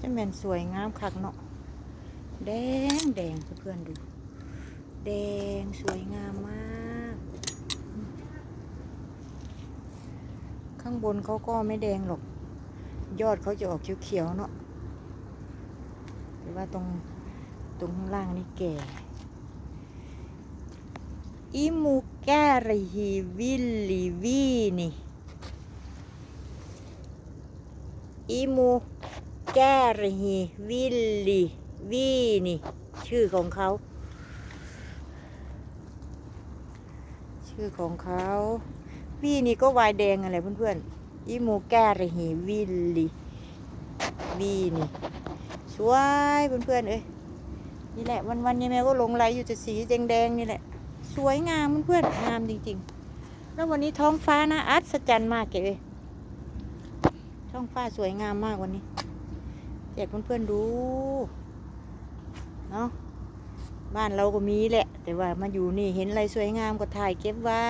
จะแมนสวยงามคักเนาะแดงแดงเพื่อนๆดู แดงสวยงามมาก ข้างบนเขาก็ไม่แดงหรอก ยอดเขาจะออกเขียวๆเนาะแต่ว่าตรงตรงข้างล่างนี่แก่อิมูแกริฮิวิลลิวีนี่อิมู แกรฮิวิลลิวีนี่ ชื่อของเขา ชื่อของเขาวีนี่ก็วายแดงอะไรเพื่อนๆอิมูแกรฮิวิลลิวีนี่สวยเพื่อนๆเอ้ยนี่แหละวันๆยายแมวก็ลงไหลอยู่แต่สีแดงๆนี่แหละ สวยงามเพื่อนๆงามจริง ๆ แล้ววันนี้ท้องฟ้านะอัศจรรย์มากเลยท้องฟ้าสวยงามมากวันนี้ แจกเพื่อนๆดูเนาะบ้านเราก็มีแหละ แต่ว่ามาอยู่นี่เห็นอะไรสวยงามก็ถ่ายเก็บไว้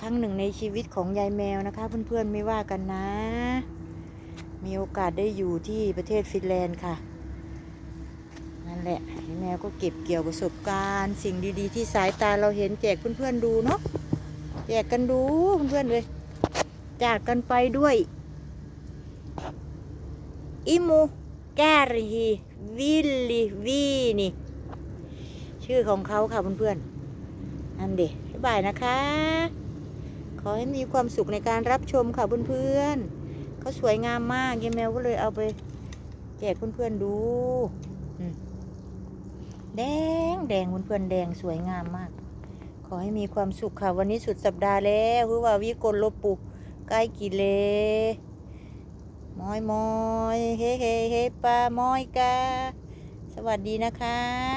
ครั้งหนึ่งในชีวิตของยายแมวนะคะ เพื่อนๆไม่ว่ากันนะ มีโอกาสได้อยู่ที่ประเทศฟินแลนด์ค่ะนั่นแหละยายแมวก็เก็บเกี่ยวประสบการณ์ สิ่งดีๆ ที่สายตาเราเห็นแจกเพื่อนๆดูเนาะแจกกันดูเพื่อนๆเลยจากกันไปด้วย อิมูแกริฮีวิลลิวีนี่ ชื่อของเขาค่ะเพื่อนๆนั่นเด็บ๊ายบายนะคะ ขอให้มีความสุขในการรับชมค่ะเพื่อนๆเขาสวยงามมากยายแมวก็เลยเอาไปแจกเพื่อนๆดูแดงแดงเพื่อนๆแดงสวยงามมาก ขอให้มีความสุขค่ะ วันนี้สุดสัปดาห์แล้วคือว่าวิกลลบปุใกล้กิเล มอยมอยเฮ้เฮ้เฮ้ปลามอยกาสวัสดีนะคะ